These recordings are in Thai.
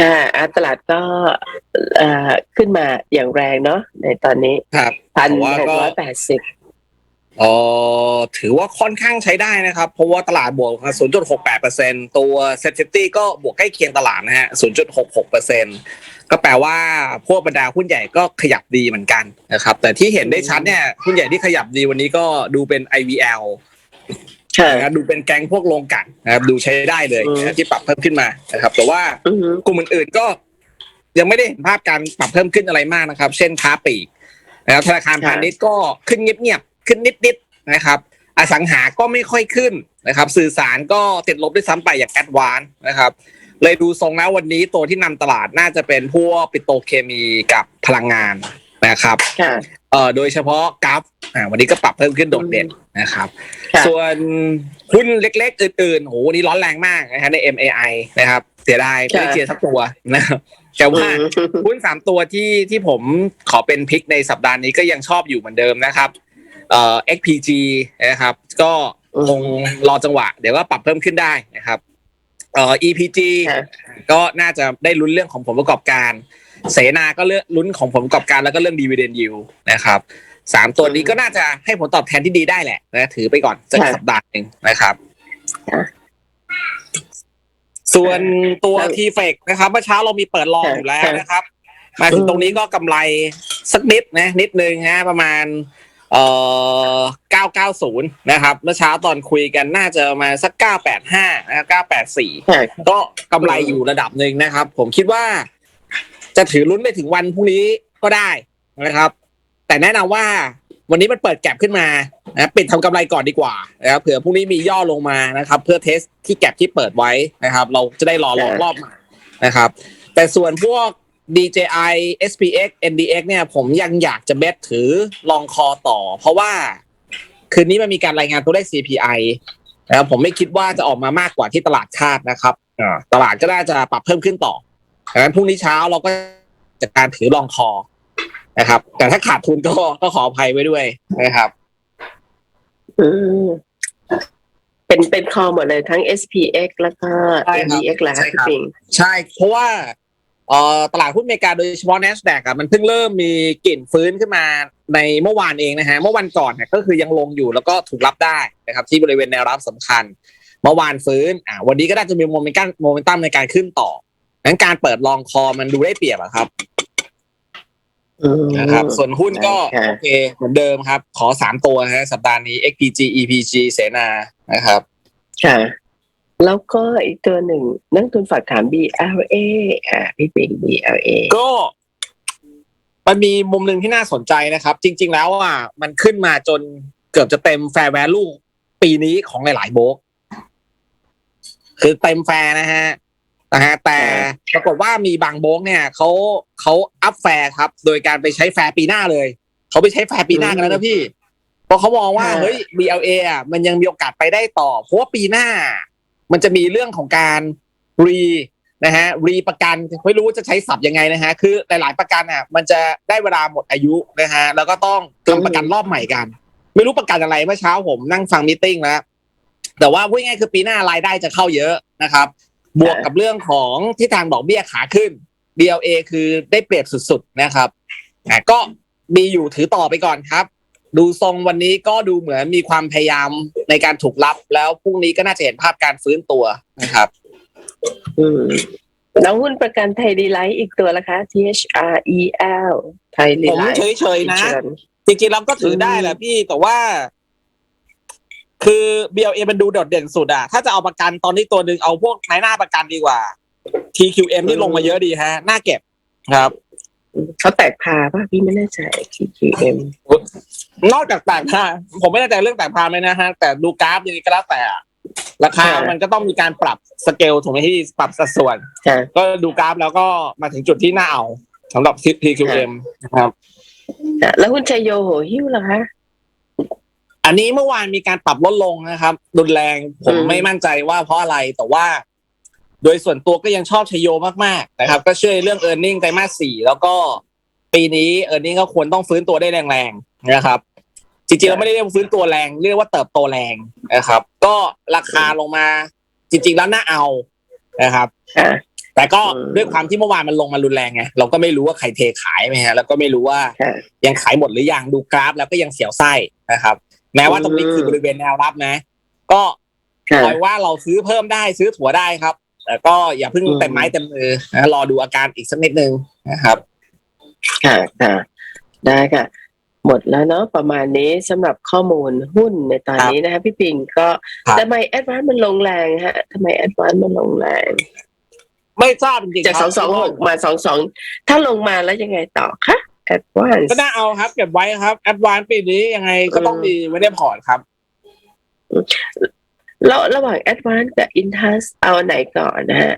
ค่ะอ่าตลาดก็เอ่อขึ้นมาอย่างแรงเนาะในตอนนี้ครับพันแต่ว่าหกก็ร้อยแปดสิบเออถือว่าค่อนข้างใช้ได้นะครับ เพราะว่าตลาดบวก 0.68%ตัวเซ็ตตี้ก็บวกใกล้เคียงตลาดนะฮะ 0.66%ก็แปลว่าพวกบรรดาหุ้นใหญ่ก็ขยับดีเหมือนกันนะครับ แต่ที่เห็นได้ชัดเนี่ย หุ้นใหญ่ที่ขยับดีวันนี้ก็ดูเป็น IVL ค่ะ นะครับดูเป็นแก๊งพวกโรงกลันนะครับดูใช้ได้เลยอืมนะที่ปรับเพิ่มขึ้นมานะครับแต่ว่าอือหือกลุ่มอื่นๆก็ ยังไม่ได้เห็นภาพการปรับเพิ่มขึ้นอะไรมากนะครับ เช่นค้าปลีกนะครับธนาคารพาณิชย์ก็ขึ้นเงียบๆขึ้นนิดๆนะครับ อสังหาก็ไม่ค่อยขึ้นนะครับ สื่อสารก็ติดลบด้วยซ้ำไปอย่างแอดวานนะครับ เลยดูทรงแล้ววันนี้ตัวที่นำตลาดน่าจะเป็นพวกปิโตรเคมีกับพลังงานนะครับค่ะ เอ่อโดยเฉพาะกราฟอ่าวันนี้ก็ปรับเพิ่มขึ้นโดดเด่นนะครับ ค่ะส่วนหุ้นเล็กๆ อื่นๆโหวันนี้ร้อนแรงมากนะฮะใน MAI นะครับ เสียดายไม่ได้ค่ะเชียร์สักตัวนะครับแต่ว่าอืมหุ้นสามตัวที่ที่ผมขอเป็นพิกในสัปดาห์นี้ก็ยังชอบอยู่เหมือนเดิมนะครับเอ่อ XPG นะครับ ก็คงรอจังหวะ เดี๋ยวก็ปรับเพิ่มขึ้นได้นะครับเอ่อ EPG ค่ะก็น่าจะได้ลุ้นเรื่องของผลประกอบการ เสนาก็เลือกลุ้นของผลประกอบการแล้วก็เรื่องดีเวเดนยิวนะครับสามตัวนี้ก็น่าจะให้ผลตอบแทนที่ดีได้แหละนะถือไปก่อนสักค่ะสัปดาห์หนึ่งนะครับค่ะส่วนตัวแล้วทีเฟกนะครับเมื่อเช้าเรามีเปิดลองค่ะอยู่แล้วค่ะนะครับ มาถึงตรงนี้ก็กำไรสักนิดนะ นิดนึงฮะประมาณ เอ่อ990นะครับ เมื่อเช้าตอนคุยกันน่าจะประมาณสัก985นะครับ984ค่ะก็กำไรอยู่ระดับหนึ่งนะครับ ผมคิดว่า จะถือลุ้นไปถึงวันพรุ่งนี้ก็ได้นะครับ แต่แนะนำว่าวันนี้มันเปิดแก็บขึ้นมานะปิดทำกำไรก่อนดีกว่านะครับเผื่อพรุ่งนี้มีย่อลงมานะครับ เพื่อเทสที่แก็บที่เปิดไว้นะครับ เราจะได้รอลองรอบใหม่นะครับ แต่ส่วนพวก DJI SPX NDX เนี่ยผมยังอยากจะเบสถือลองคอต่อ เพราะว่าคืนนี้มันมีการรายงานตัวเลข CPI นะครับผมไม่คิดว่าจะออกมามากกว่าที่ตลาดคาดนะครับอ่าตลาดก็น่าจะปรับเพิ่มขึ้นต่อ ดังนั้นพรุ่งนี้เช้าเราก็จัดการถือลองคอนะครับ แต่ถ้าขาดทุนก็ก็ขออภัยไว้ด้วยนะครับอืมเป็นเป็นคอหมดเลยทั้ง SPX แล้วก็ใช่ครับ NDX แล้วใช่ครับพี่ปิงใช่ เพราะว่าเอ่อตลาดหุ้นอเมริกาโดยเฉพาะ NASDAQ อะมันเพิ่งเริ่มมีกลิ่นฟื้นขึ้นมาในเมื่อวานเองนะฮะเมื่อวันก่อนเนี่ยก็คือยังลงอยู่แล้วก็ถูกรับได้นะครับ ที่บริเวณแนวรับสำคัญ เมื่อวานฟื้นอ่าวันนี้ก็น่าจะมีโมเมนตัมโมเมนตัมในการขึ้นต่อ งั้นการเปิดลองคอมันดูได้เปรียบอะครับอืมนะครับ ส่วนหุ้นก็ค่ะโอเคเหมือนเดิมครับ ขอสามตัวนะฮะสัปดาห์นี้ XPG EPG เสนานะครับค่ะแล้วก็อีกตัวหนึ่งนักลงทุนฝากถาม BLA อ่าพี่ปิง BLA ก็มันมีมุมหนึ่งที่น่าสนใจนะครับ จริง ๆ แล้วอะมันขึ้นมาจนเกือบจะเต็มแฟร์แวลูปีนี้ของหลายๆโบรกคือเต็มแฟร์นะฮะ นะฮะแต่ปรากฏว่ามีบางโบรกเนี่ยเขาเขาอัพแฟร์ครับ โดยการไปใช้แฟร์ปีหน้าเลยเขาไปใช้แฟร์ปีหน้ากันแล้วนะพี่เพราะเขามองว่าค่ะเฮ้ย BLA อะมันยังมีโอกาสไปได้ต่อ เพราะว่าปีหน้า มันจะมีเรื่องของการรีนะฮะรีประกันไม่รู้จะใช้ศัพท์ยังไงนะฮะคือหลาย ๆ ประกันอะ มันจะได้เวลาหมดอายุนะฮะแล้วก็ต้องทำประกันรอบใหม่กัน ไม่รู้ประกันอะไรเมื่อเช้าผมนั่งฟังมตติ팅แล้วแต่ว่าพูดง่ายๆคือปีหน้ารายได้จะเข้าเยอะนะครับ บวกกับเรื่องของที่ทางดอกเบี้ยขาขึ้น BLA คือได้เปรียบสุดๆนะครับอะก็มีอยู่ถือต่อไปก่อนครับ ดูทรงวันนี้ก็ดูเหมือนมีความพยายามในการถูกรับ แล้วพรุ่งนี้ก็น่าจะเห็นภาพการฟื้นตัวนะครับอืมแล้วหุ้นประกันไทยดีไลท์อีกตัวละคะ THREL ไทยดีผมไลท์เฉยๆนะ จริงๆเราก็ถือได้แหละพี่แต่ว่า คือ BLA มันดูโดดเด่นสุดอะถ้าจะเอาประกันตอนนี้ตัวหนึ่งเอาพวกนายหน้าประกันดีกว่า TQM ที่ลงมาเยอะดีฮะ น่าเก็บครับเขาแตกพาป่ะพี่ไม่แน่ใจ TQM นอกจากแตกพาผมไม่แน่ใจเรื่องแตกพาไหมนะฮะ แต่ดูกราฟยังไงก็แล้วแต่ราคาค่ะมันก็ต้องมีการปรับสเกลถูกไหมที่ปรับสัดส่วนค่ะก็ดูกราฟแล้วก็มาถึงจุดที่น่าเอาสำหรับ TQM นะครับค่ะแล้วหุ้นชัยโยโหหิ้วล่ะคะ อันนี้เมื่อวานมีการปรับลดลงนะครับรุนแรงผมอืมไม่มั่นใจว่าเพราะอะไรแต่ว่า โดยส่วนตัวก็ยังชอบชโยมากๆนะครับ ก็เชื่อเรื่อง e a r n i n g ไตรมาสสี่แล้วก็ปีนี้ e a r n i n g ก็ควรต้องฟื้นตัวได้แรงๆนะครับจริงๆเราไม่ได้เรียกว่าฟื้นตัวแรงเรียกว่าเติบโตแรงนะครับ ก็ราคาลงมา จริง ๆ แล้วน่าเอานะครับค่ะแต่ก็อืมด้วยความที่เมื่อวานมันลงมารุนแรงไงเราก็ไม่รู้ว่าใครเทขายไหมฮะแล้วก็ไม่รู้ว่าค่ะยังขายหมดหรือยังดูกราฟ แล้วก็ยังเสียวไส้นะครับ แม้ว่าตรงนี้อืมคือบริเวณแนวรับนะ ก็ค่ะปล่อยว่าเราซื้อเพิ่มได้ซื้อถั่วได้ครับ แต่ก็อย่าเพิ่งอืมเต็มไม้เต็มมือนะรอดูอาการอีกสักนิดนึงนะครับ ค่ะค่ะได้ค่ะ หมดแล้วเนาะประมาณนี้สำหรับข้อมูลหุ้นในตอนนี้นะคะพี่ปิงก็ครับทำไมแอดวานมันลงแรงฮะทำไมแอดวานมันลงแรงไม่ทราบจริงๆจากคสรัอบงสองหกมาสองสองถ้าลงมาแล้วยังไงต่อคะ แอดวานก็น่าเอาครับ เก็บไว้ครับแอดวานปีนี้ยังไงก็ต้องอืมมีไว้ในพอร์ตครับแล้วระหว่างแอดวานกับอินทัสเอาไหนก่อนนะฮะ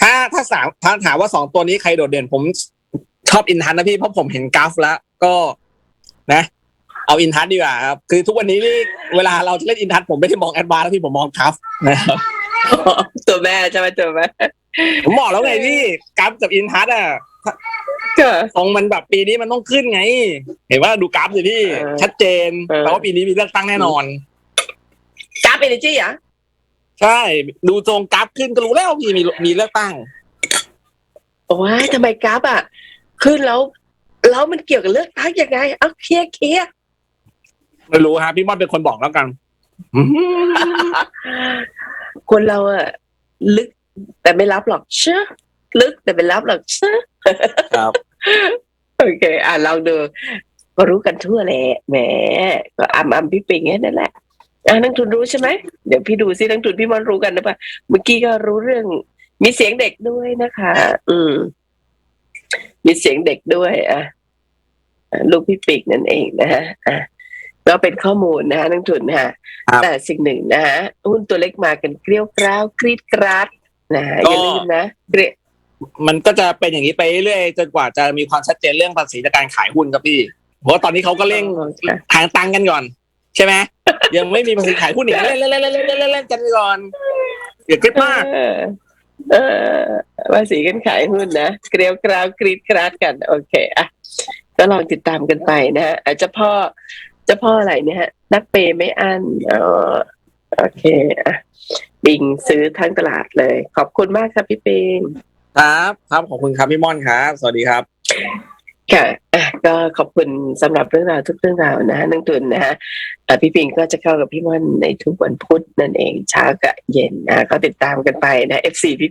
ถ้าถ้าสามถ้าถามว่าสองตัวนี้ใครโดดเด่นผมชอบอินทันนะพี่เพราะผมเห็นกราฟแล้ว ก็นะ เอาอินทันดีกว่าครับ คือทุกวันนี้นี่เวลาเราจะเล่นอินทันผมไม่ได้มองแอดวานแล้วพี่ผมมองกราฟนะครับตัวแม่ใช่ไหมตัวแม่ผมบอกแล้วไงพี่กราฟกับอินทัสอะก็ ทรงมันแบบปีนี้มันต้องขึ้นไง เห็นว่าดูกราฟสิพี่ เออชัดเจนเออแปลว่าปีนี้มีเลือกตั้งแน่นอน กราฟเอเนจีอะใช่ ดูทรงกราฟขึ้นก็รู้แล้วพี่มีมีเลือกตั้ง โอ้ยทำไมกราฟอะขึ้นแล้วแล้วมันเกี่ยวกับเลือกตั้งยังไงเอาเคลียร์เคลียร์ไม่รู้ฮะพี่ม่อนเป็นคนบอกแล้วกันคนเราอะลึกแต่ไม่รับหรอกเชื่อลึกแต่ไม่รับหรอกเชื่อครับ โอเค อะลองดูก็รู้กันทั่วแหละแหมก็อ่ำอ่ำพี่ปิงแค่นั่นแหละอะนักทุนรู้ใช่ไหมเดี๋ยวพี่ดูซินักทุนพี่มอนรู้กันนะปะเมื่อกี้ก็รู้เรื่อง มีเสียงเด็กด้วยนะคะ อืม มีเสียงเด็กด้วย อะอะลูกพี่ปิงนั่นเองนะฮะอะก็เป็นข้อมูลนะฮะนักทุนนะฮะครับแต่สิ่งหนึ่งนะฮะหุ้นตัวเล็กมากันเกลียวกร้าวกรีดกราดนะฮะอย่าลืมนะเกลีย มันก็จะเป็นอย่างนี้ไปเรื่อยๆจนกว่าจะมีความชัดเจนเรื่องภาษีจากการขายหุ้นครับพี่เพราะว่าตอนนี้เขาก็เร่งทางตังกันก่อน ใช่ไหมยังไม่มีภาษีขายหุ้นอีกเล่นเล่นเล่นเล่นเล่นเล่นเล่นกันไปก่อนอย่าคิดมากเออเออภาษีกันขายหุ้นนะเกลียวกราวกรีดกราดกัน โอเคอะก็ลองติดตามกันไปนะฮะอาจจะพ่อเจะพ่ออะไรเนี่ยฮะ นักเปย์ไม่อั้นเออโอเคอะบิงซื้อทั้งตลาดเลย ขอบคุณมากครับพี่ปิง ครับ ครับขอบคุณครับพี่ม่อนครับ สวัสดีครับค่ะก็ขอบคุณสำหรับเรื่องราวทุกเรื่องราวนะนังตุนนะฮะอะพี่ปิงก็จะเข้ากับพี่ม่อนในทุกวันพุธนั่นเองเช้ากับเย็นนะก็ติดตามกันไปนะ FC พี่